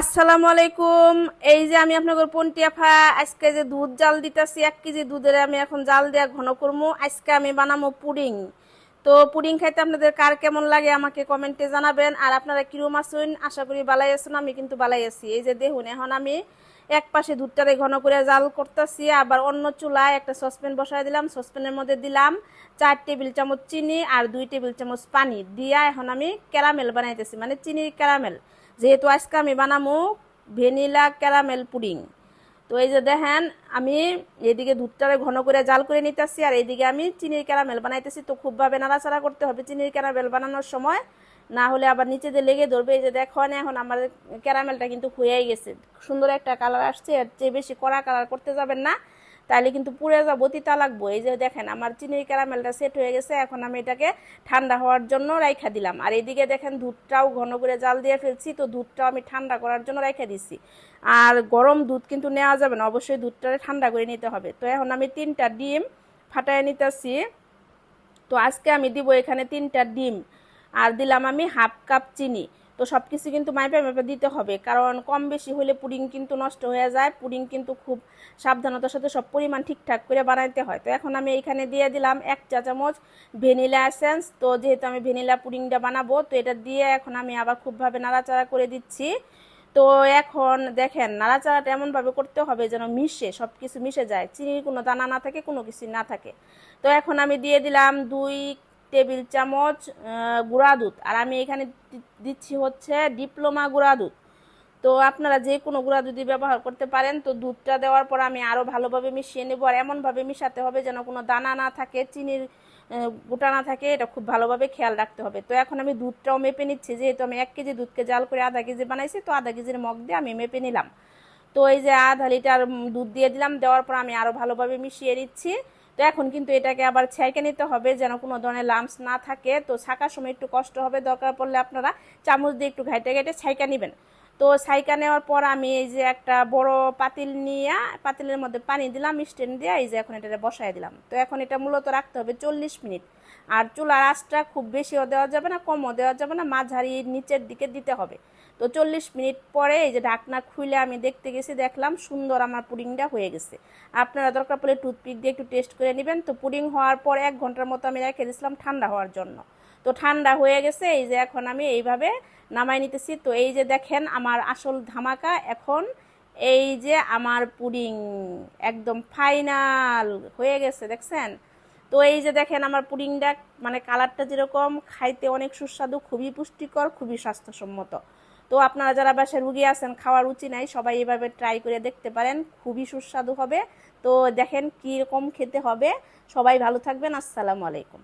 আসসালামু আলাইকুম এই যে আমি আপনাদের পন্টিয়াফা আজকে যে দুধ জাল দিতেছি, এক কেজি দুধের আমি এখন জাল দেওয়া ঘন করব আজকে আমি বানাবো পুডিং। তো পুডিং খাইতে আপনাদের কার কেমন লাগে আমাকে কমেন্টে জানাবেন। আর আপনারা কিরম আসুন আশা করি বালাই আসুন আমি কিন্তু বালাই আছি। এই যে দেখুন, এখন আমি এক পাশে দুধটারে ঘন করে জাল করতেছি, আবার অন্য চুলায় একটা সসপ্যান বসায় দিলাম। সসপ্যানের মধ্যে দিলাম চার টেবিল চামচ চিনি আর দুই টেবিল চামচ পানি। দিয়া এখন আমি ক্যারামেল বানাইতেছি মানে চিনির ক্যারামেল। যেহেতু আজকে আমি বানাবো ভ্যানিলা ক্যারামেল পুডিং। তো এই যে দেখেন, আমি এদিকে দুধটারে ঘন করে জাল করে নিতেছি আর এইদিকে আমি চিনির ক্যারামেল বানাইতেছি। তো খুবভাবে নাড়াচাড়া করতে হবে চিনির ক্যারামেল বানানোর সময়। না হলে আবার নিচে দিয়ে লেগে ধরবে। এই যে দেখেন, এখন আমার ক্যারামেলটা কিন্তু হয়েই গেছে। সুন্দর একটা কালার আসছে, এর চেয়ে বেশি কড়া কালার করতে যাবেন না। তাহলে কিন্তু পুড়ে যাব, তিতা লাগবো। এই যে দেখেন, আমার চিনির ক্যারামেলটা সেট হয়ে গেছে, এখন আমি এটাকে ঠান্ডা হওয়ার জন্য রাইখা দিলাম। আর এদিকে দেখেন, দুধটাও ঘন করে জাল দিয়ে ফেলছি, তো দুধটাও আমি ঠান্ডা করার জন্য রাইখা দিছি। আর গরম দুধ কিন্তু নেওয়া যাবে না, অবশ্যই দুধটা ঠান্ডা করে নিতে হবে। তো এখন আমি তিনটা ডিম ফাটায় নিতেছি। তো আজকে আমি দিব এখানে তিনটা ডিম, আর দিলাম আমি হাফ কাপ চিনি। তো সব কিছু কিন্তু মাইপে মাইপে দিতে হবে। কারণ কম বেশি হলে পুডিং কিন্তু নষ্ট হয়ে যায়, পুডিং কিন্তু খুব সাবধানতার সাথে সব পরিমাণ ঠিকঠাক করে বানাইতে হয়। তো এখন আমি এখানে দিয়ে দিলাম এক চা চামচ ভ্যানিলা এসেন্স। তো যেহেতু আমি ভ্যানিলা পুডিংটা বানাবো, তো এটা দিয়ে এখন আমি আবার খুবভাবে নাড়াচাড়া করে দিচ্ছি। তো এখন দেখেন, নাড়াচাড়াটা এমনভাবে করতে হবে যেন মিশে সব কিছু মিশে যায়। চিনির কোনো দানা না থাকে, কোনো কিছু না থাকে। তো এখন আমি দিয়ে দিলাম দুই টেবিল, চামচ গুঁড়া দুধ। আর আমি এখানে দিচ্ছি হচ্ছে ডিপ্লোমা গুঁড়া দুধ। তো আপনারা যে কোনো গুঁড়া দুধই ব্যবহার করতে পারেন। তো দুধটা দেওয়ার পর আমি আরও ভালোভাবে মিশিয়ে নেব। আর এমনভাবে মিশাতে হবে যেন কোনো দানা না থাকে, চিনির গোটা না থাকে। এটা খুব ভালোভাবে খেয়াল রাখতে হবে। তো এখন আমি দুধটাও মেপে নিচ্ছি। যেহেতু আমি এক কেজি দুধকে জাল করে আধা কেজি বানাইছি, তো আধা কেজির মগ দিয়ে আমি মেপে নিলাম। তো এই যে আধা লিটার দুধ দিয়ে দিলাম। দেওয়ার পর আমি আরও ভালোভাবে মিশিয়ে নিচ্ছি। তো এখন কিন্তু এটাকে আবার ছেঁকে নিতে হবে যেন কোনো ধরনের লাম্পস না থাকে। তো ছাকার সময় একটু কষ্ট হবে, দরকার পড়লে আপনারা চামচ দিয়ে একটু ঘাইটে ঘাইটে ছাইকা নেবেন। তো সাইকা নেওয়ার পর আমি এই যে একটা বড় পাতিল নিয়ে, পাতিলের মধ্যে পানি দিলাম স্ট্যান্ড দিয়ে এই যে এখন এটা বসায় দিলাম। তো এখন এটা মূলত রাখতে হবে চল্লিশ মিনিট। আর চুলার আঁচটা খুব বেশিও দেওয়া যাবে না, কমও দেওয়া যাবে না, মাঝারি নিচের দিকে দিতে হবে। তো চল্লিশ মিনিট পরে এই যে ঢাকনা খুলে আমি দেখতে গেছি, দেখলাম সুন্দর আমার পুডিংটা হয়ে গেছে। আপনারা দরকার পড়লে টুথপিক দিয়ে একটু টেস্ট করে নেবেন। তো পুডিং হওয়ার পর এক ঘণ্টার মতো আমি রেখে দিয়েছিলাম ঠান্ডা হওয়ার জন্য। তো ঠান্ডা হয়ে গেছে, এই যে এখন আমি এইভাবে নামাই নিতেছি। তো এই যে দেখেন আমার আসল ধামাকা এখন, এই যে আমার পুডিং একদম ফাইনাল হয়ে গেছে, দেখছেন? তো এই যে দেখেন আমার পুডিংটা মানে কালারটা যেরকম, খাইতে অনেক সুস্বাদু, খুবই পুষ্টিকর, খুবই স্বাস্থ্যসম্মত। তো আপনারা যারা বাসায় রুগী আছেন, খাওয়ার রুচি নাই, সবাই এভাবে ট্রাই করে দেখতে পারেন, খুবই সুস্বাদু হবে। তো দেখেন কীরকম খেতে হবে। সবাই ভালো থাকবেন, আসসালামু আলাইকুম।